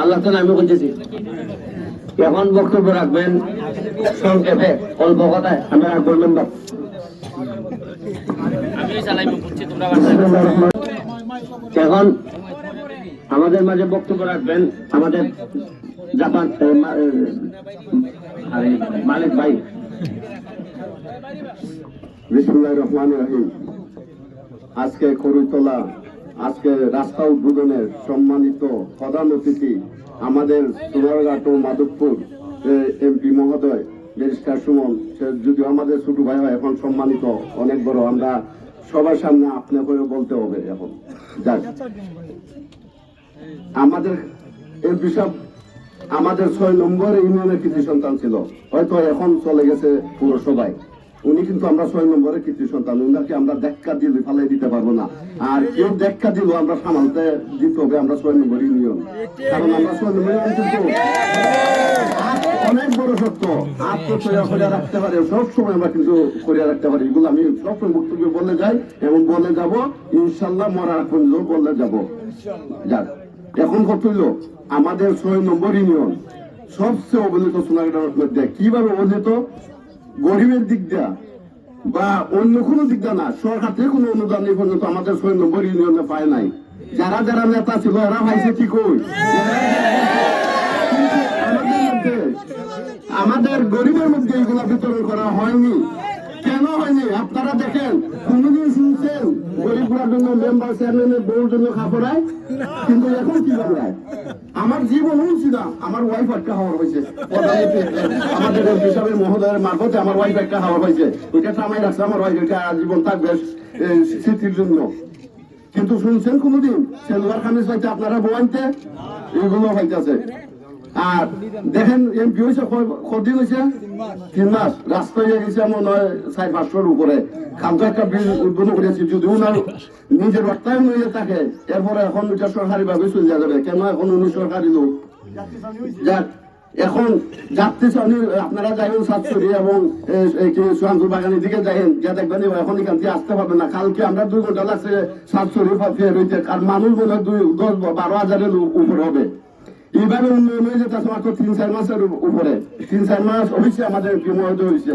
আল্লাহ তো আমি বলতেছি এখন বক্তব্য রাখবেন সংক্ষেপে, অল্প কথায় আমরা রাখব মেম্বার এখন আমাদের মাঝে বক্তব্য রাখবেন, আমাদের জাপান মালিক ভাই। রহমান রহিম। আজকে খরুতলা আজকে রাস্তা উদ্বোধনের সম্মানিত প্রধান অতিথি আমাদের সোনারঘাট ও মাধবপুর এমপি মহোদয়, ব্যারিস্টার সুমন যদিও আমাদের ছোট ভাই হয়, এখন সম্মানিত অনেক বড়। আমরা সবার সামনে আপনি করে বলতে হবে এখন। যাক। আমাদের এমপি সাহেব, আমাদের ছয় নম্বর ইউনিয়নের কৃতি সন্তান ছিল। হয়তো এখন চলে গেছে পুরসভায়। উনি কিন্তু আমরা ছয় নম্বরের কৃতি সন্তান। উনাকে আমরা দেখা দিলে ফালাই দিতে পারব না। আর কেউ দেখা দিল আমরা সামালতে দিতে হবে, আমরা ছয় নম্বর ইউনিয়ন কারণ আমরা ছয় নম্বর অনেক বড় সত্য। তৈরি করে রাখতে পারে সব সময় আমরা কিন্তু করে রাখতে পারি। এগুলো আমি সবসময় বক্তব্য বলে যাই এবং বলে যাব, ইনশাল্লাহ মরার পর্যন্ত বলে যাব। যাক, এখন কত আমাদের ছয় নম্বর ইউনিয়ন সবচেয়ে অবহেলিত সোনারগাঁওয়ের মধ্যে কীভাবে অবহেলিত? গরিবের দিক দিয়া বা অন্য কোনো দিক দিয়া না, সরকার থেকে কোনো অনুদান এই পর্যন্ত আমাদের ছয় নম্বর ইউনিয়নে পায় নাই। যারা যারা নেতা ছিল এরা ভাইছে কি কই? আমাদের গরিবের মধ্যে এগুলা বিতরণ করা হয়নি। কেন হয়নি? আপনারা দেখেন, কোনদিন শুনছেন গরিবরা জন্য মেম্বার চেয়ারম্যানের বউর জন্য খাপড়ায়? কিন্তু এখন কি বাংলায় আমার জীবন না, আমার ওয়াইফ একটা হাওয়া হয়েছে। আমাদের হিসাবের মহোদয়ের মারফতে আমার ওয়াইফ একটা হাওয়া হয়েছে। ওইটা আমি রাখছে আমার ওয়াইফ এটা জীবন থাকবে স্মৃতির জন্য। কিন্তু শুনছেন কোনোদিন? সেলুয়ার খামিজ হইতে আপনারা বোয়াইতে এগুলো হইতেছে। আর দেখেন এমপি হয়েছে কদিন হয়েছে? তিন মাস। রাস্তা হয়ে গেছে হয় চার পাঁচশোর উপরে। একটা বিল উদ্বোধন করেছি নিজের অর্থায়ন হয়ে থাকে, এরপরে এখন ওইটা সরকারি ভাবে চলে যাবে। কেন এখন সরকারি লোক? যাক, এখন যাত্রী শ্রেণি আপনারা যাইবেন সাতশরী এবং সুহানপুর বাগানের দিকে যাইবেন যা দেখবেন এখন এখান থেকে আসতে পারবেন না। কালকে আমরা দুই ঘণ্টা লাগছে সাতশরী ফের হইতে, কারণ মানুষ মনে হয় দুই, দশ বারো হাজারের উপরে হবে। এইভাবে উন্নয়ন হয়ে যেতে মাত্র তিন চার মাসের উপরে তিন চার মাস হয়েছে আমাদের মহোদয় হয়েছে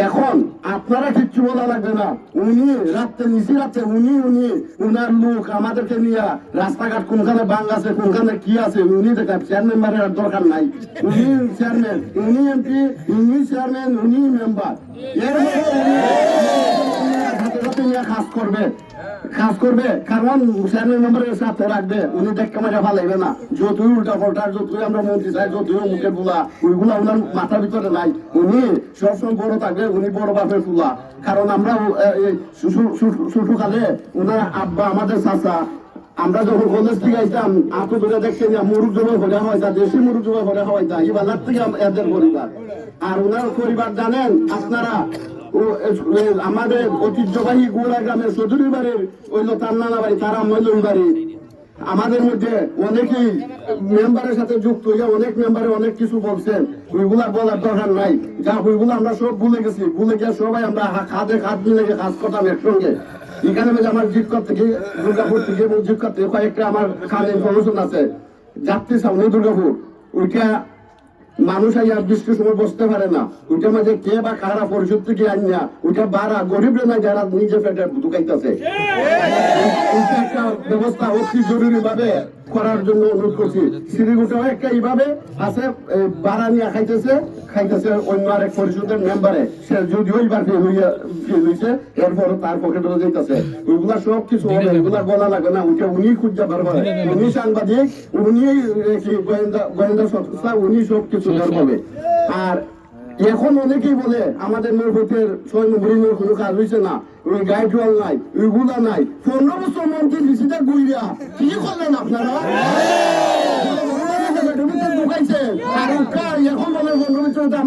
এখন আপনারা কিচ্ছু বলা লাগবে না উনি রাত্রে নিচে রাত্রে উনি উনি উনার লোক আমাদেরকে নিয়ে রাস্তাঘাট কোনখানে বাং আছে কোনখানে কি আছে উনি দেখা চেয়ারম্যান মারের দরকার নাই উনি চেয়ারম্যান উনি এমপি উনি চেয়ারম্যান উনি মেম্বার কাজ করবে কাজ করবে, কারণ চেয়ারম্যান মেম্বারের সাথে রাখবে, উনি দেখতে মারা ভালাইবে না। যতই উল্টা পাল্টা, যতই আমরা মন্ত্রী চাই, যতই মুখে বুলা ওইগুলা ওনার মাথার ভিতরে নাই। উনি সবসময় বড় থাকবে, উনি বড় বাপের ফুলা কারণ আমরা ছোট কালে ওনার আব্বা, আমাদের চাচা, আমরা যখন কলেজ থেকে আইতাম আতো ধরে দেখছি না মুরুখ জমা করে হয়তা দেশি মুরুখ জমা করে হয়তা এই বাজার থেকে এদের পরিবার। আর ওনার পরিবার জানেন, আপনারা আমাদের ঐতিহ্যবাহী গুড়া গ্রামের চৌধুরী বাড়ির ওই তার নানা বাড়ি, তারা মৈলুর বাড়ি। আমাদের মধ্যে অনেকেই মেম্বারের সাথে যুক্ত হয়ে অনেক মেম্বারে অনেক কিছু বলছেন ওইগুলা বলার দরকার নাই। যা ওইগুলো আমরা সব ভুলে গেছি। ভুলে গিয়ে সবাই আমরা হা- খাদে খাদ মিলে গিয়ে কাজ করতাম একসঙ্গে। এখানে আমার জিপকর থেকে দুর্গাপুর থেকে এবং থেকে কয়েকটা আমার খাদ ইনফরমেশন আছে। যাত্রী সামনে দুর্গাপুর। ওইটা মানুষ আইয়া বৃষ্টি সময় বসতে পারে না। ওইটা মাঝে কে বা কারা পরিষদ থেকে আনিয়া ওইটা বাড়া গরিব না যারা নিজে পেটে ঢুকাইতেছে। ব্যবস্থা অতি জরুরি ভাবে করার জন্য অনুরোধ করছি। শ্রীগুটাও একটা এইভাবে আছে বাড়া নিয়ে খাইতেছে খাইতেছে অন্য আরেক পরিষদের মেম্বারে সে যদিও এইবার ফেল হইয়া ফেল হইছে এরপর তার পকেটে যাইতেছে। ওইগুলা সব কিছু হবে এগুলা বলা লাগবে না। ওইটা উনি খুঁজতে পারবে। উনি সাংবাদিক উনি গোয়েন্দা গোয়েন্দা সংস্থা উনি সব কিছু করবে আর এখন অনেকেই বলে, আমাদের নৌপথের ছয় কোনো কাজ হয়েছে না। ওই গাইড ওয়াল নাই ওইগুলা নাই। পনেরো বছর মন্ত্রী দিছিটা গুইরা কি করলেন আপনারা? এখন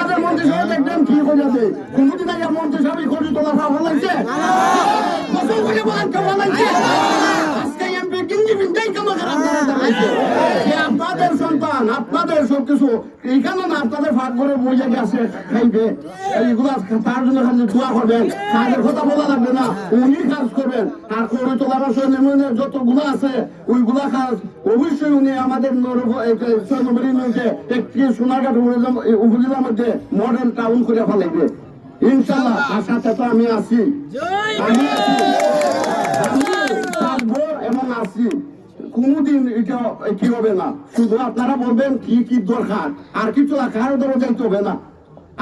আগে মন্ত্রী সবাই দেখবেন কি কোনদিন করে তোলা ভালো লাগছে? আপনাদের সন্তান আপনাদের আপনাদের করে খাইবে তার জন্য দোয়া করবেন কথা বলা লাগবে না উনি কাজ করবেন আর করে আছে ওইগুলা কাজ অবশ্যই উনি আমাদের নম্বর একটি উপজেলা- উপজেলার মধ্যে মডেল টাউন করে ফেলাইবে ইনশাল্লাহ আশাতে তো আমি আছি আমি আছি আছি। কোনদিন এটা কি হবে না? শুধু আপনারা বলবেন কি কি দরকার। আর কিছু কারও দরজা যাইতে হবে না।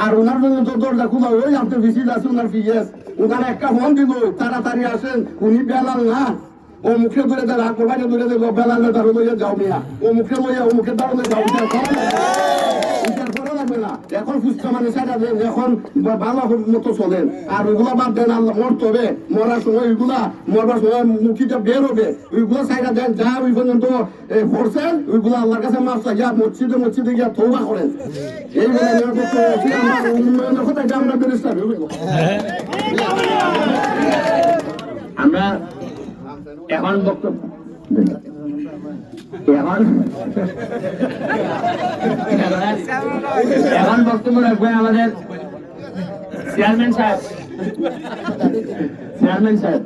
আর ওনার জন্য তো দরজা খোলা ওই আপনি ভিসিট আছে ওনার পিএস। ওনার একটা ফোন দিব তাড়াতাড়ি আসেন, উনি বেলাল না। ও মুখে ধরে দেয় রাগ করবাকে ধরে দেবো বেলাল দাঁড়ো লইয়া যাও মিয়া। ও মুখে লইয়া, ও মুখে দাঁড়ো যাও বিচার এখন সুস্থ মানুষ এখন বা- ভালো মতো চলেন আর ওইগুলা বাদ দেন, আল্লাহ মরতে হবে। মরার সময় ওইগুলা, মরবার সময় মুখিটা বের হবে। ওইগুলা সাইডা দেন, যা ওই পর্যন্ত করছেন, ওইগুলা আল্লাহর কাছে মাফ চাই। গিয়া মসজিদে মসজিদে গিয়া তৌবা করেন। এই বলে আমার এখন বক্তব্য এখন বক্তব্য রাখবেন আমাদের চেয়ারম্যান সাহেব চেয়ারম্যান সাহেব